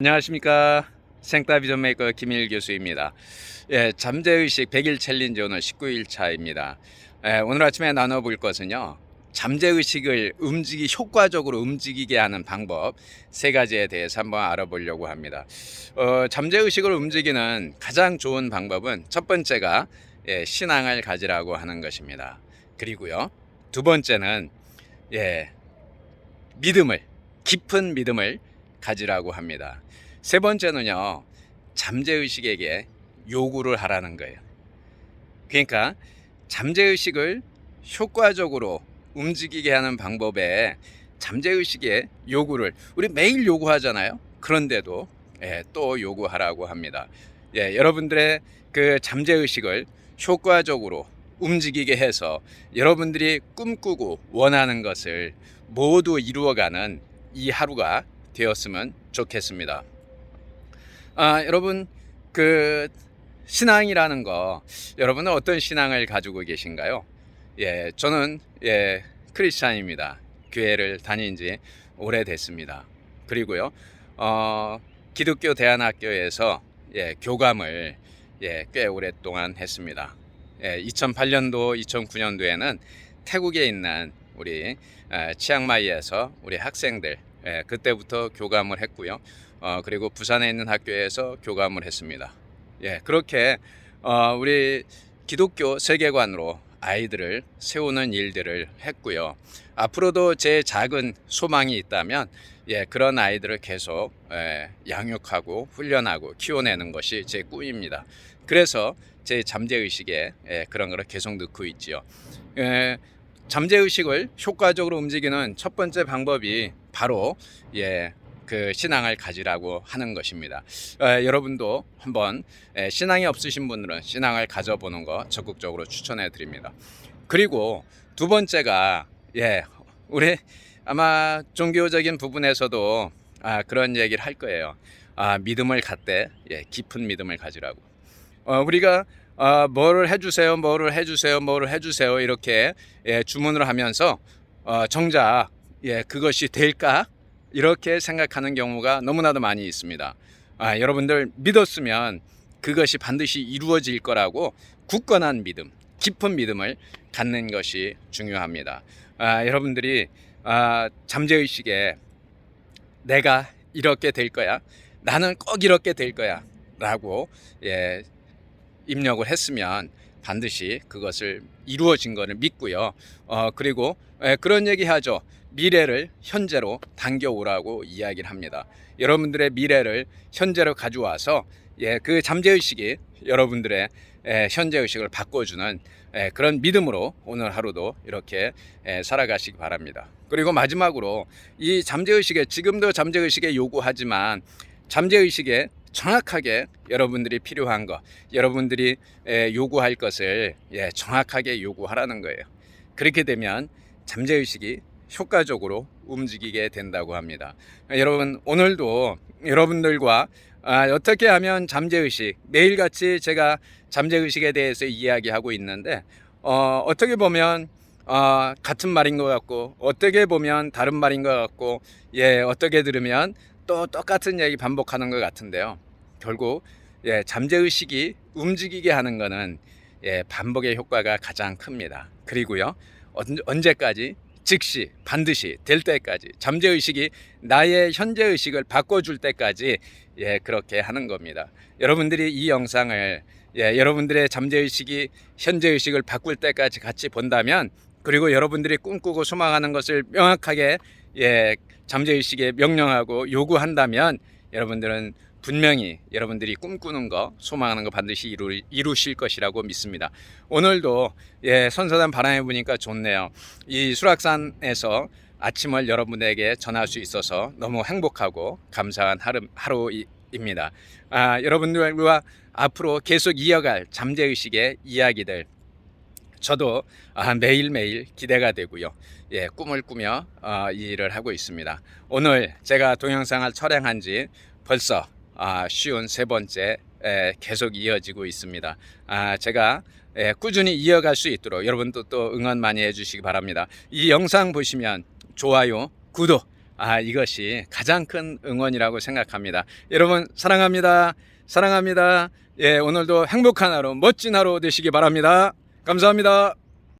안녕하십니까 생따 비전 메이커 김일 교수입니다. 예, 잠재의식 100일 챌린지 오늘 19일 차입니다. 예, 오늘 아침에 나눠볼 것은요. 잠재의식을 움직이 효과적으로 움직이게 하는 방법 세 가지에 대해서 한번 알아보려고 합니다. 어, 잠재의식을 움직이는 가장 좋은 방법은 첫 번째가 예, 신앙을 가지라고 하는 것입니다. 그리고요 두 번째는 예, 믿음을 깊은 믿음을 가지라고 합니다. 세 번째는요, 잠재의식에게 요구를 하라는 거예요. 그러니까 잠재의식을 효과적으로 움직이게 하는 방법에 잠재의식의 요구를 우리 매일 요구하잖아요. 그런데도 예, 또 요구하라고 합니다. 예, 여러분들의 그 잠재의식을 효과적으로 움직이게 해서 여러분들이 꿈꾸고 원하는 것을 모두 이루어가는 이 하루가 되었으면 좋겠습니다. 아, 여러분 그 신앙이라는 거 여러분은 어떤 신앙을 가지고 계신가요? 예, 저는 예, 크리스찬입니다. 교회를 다닌 지 오래됐습니다. 그리고요. 어, 기독교 대안학교에서 예, 교감을 예, 꽤 오랫동안 했습니다. 예, 2008년도, 2009년도에는 태국에 있는 우리 에, 치앙마이에서 우리 학생들 예, 그때부터 교감을 했고요. 어, 그리고 부산에 있는 학교에서 교감을 했습니다. 예, 그렇게 어, 우리 기독교 세계관으로 아이들을 세우는 일들을 했고요. 앞으로도 제 작은 소망이 있다면 예, 그런 아이들을 계속 예, 양육하고 훈련하고 키워내는 것이 제 꿈입니다. 그래서 제 잠재의식에 예, 그런 거를 계속 넣고 있지요. 예, 잠재의식을 효과적으로 움직이는 첫 번째 방법이 바로 예, 그 신앙을 가지라고 하는 것입니다. 에, 여러분도 한번 에, 신앙이 없으신 분들은 신앙을 가져보는 거 적극적으로 추천해 드립니다. 그리고 두 번째가 예, 우리 아마 종교적인 부분에서도 아, 그런 얘기를 할 거예요. 아, 믿음을 갖되 예, 깊은 믿음을 가지라고. 어, 우리가 어, 뭐를 해주세요, 뭐를 해주세요, 뭐를 해주세요 이렇게 예, 주문을 하면서 어, 정작 예, 그것이 될까 이렇게 생각하는 경우가 너무나도 많이 있습니다. 아, 여러분들 믿었으면 그것이 반드시 이루어질 거라고 굳건한 믿음, 깊은 믿음을 갖는 것이 중요합니다. 아, 여러분들이 아, 잠재의식에 내가 이렇게 될 거야, 나는 꼭 이렇게 될 거야, 라고 예, 입력을 했으면 반드시 그것을 이루어진 것을 믿고요. 어, 그리고 예, 그런 얘기 하죠. 미래를 현재로 당겨오라고 이야기를 합니다. 여러분들의 미래를 현재로 가져와서 예, 그 잠재의식이 여러분들의 예, 현재의식을 바꿔주는 예, 그런 믿음으로 오늘 하루도 이렇게 예, 살아가시기 바랍니다. 그리고 마지막으로 이 잠재의식에 지금도 잠재의식에 요구하지만 잠재의식에 정확하게 여러분들이 필요한 것, 여러분들이 예, 요구할 것을 예, 정확하게 요구하라는 거예요. 그렇게 되면 잠재의식이 효과적으로 움직이게 된다고 합니다. 여러분 오늘도 여러분들과 아, 어떻게 하면 잠재의식 매일같이 제가 잠재의식에 대해서 이야기하고 있는데 어, 어떻게 보면 어, 같은 말인 것 같고 어떻게 보면 다른 말인 것 같고 예 어떻게 들으면 또 똑같은 얘기 반복하는 것 같은데요. 결국 예, 잠재의식이 움직이게 하는 것은 예, 반복의 효과가 가장 큽니다. 그리고요 언, 언제까지 즉시 반드시 될 때까지 잠재의식이 나의 현재의식을 바꿔줄 때까지 예 그렇게 하는 겁니다. 여러분들이 이 영상을 예 여러분들의 잠재의식이 현재의식을 바꿀 때까지 같이 본다면 그리고 여러분들이 꿈꾸고 소망하는 것을 명확하게 예 잠재의식에 명령하고 요구한다면 여러분들은 분명히 여러분들이 꿈꾸는 거, 소망하는 거 반드시 이루, 이루실 것이라고 믿습니다. 오늘도 예, 선사단 바람에 보니까 좋네요. 이 수락산에서 아침을 여러분에게 전할 수 있어서 너무 행복하고 감사한 하루, 하루입니다. 아, 여러분들과 앞으로 계속 이어갈 잠재의식의 이야기들 저도 아, 매일매일 기대가 되고요. 예, 꿈을 꾸며 어, 이 일을 하고 있습니다. 오늘 제가 동영상을 촬영한 지 벌써 아, 쉬운 세 번째 에, 계속 이어지고 있습니다. 아, 제가 에, 꾸준히 이어갈 수 있도록 여러분도 또 응원 많이 해주시기 바랍니다. 이 영상 보시면 좋아요, 구독 아, 이것이 가장 큰 응원이라고 생각합니다. 여러분, 사랑합니다. 사랑합니다. 예, 오늘도 행복한 하루, 멋진 하루 되시기 바랍니다. 감사합니다.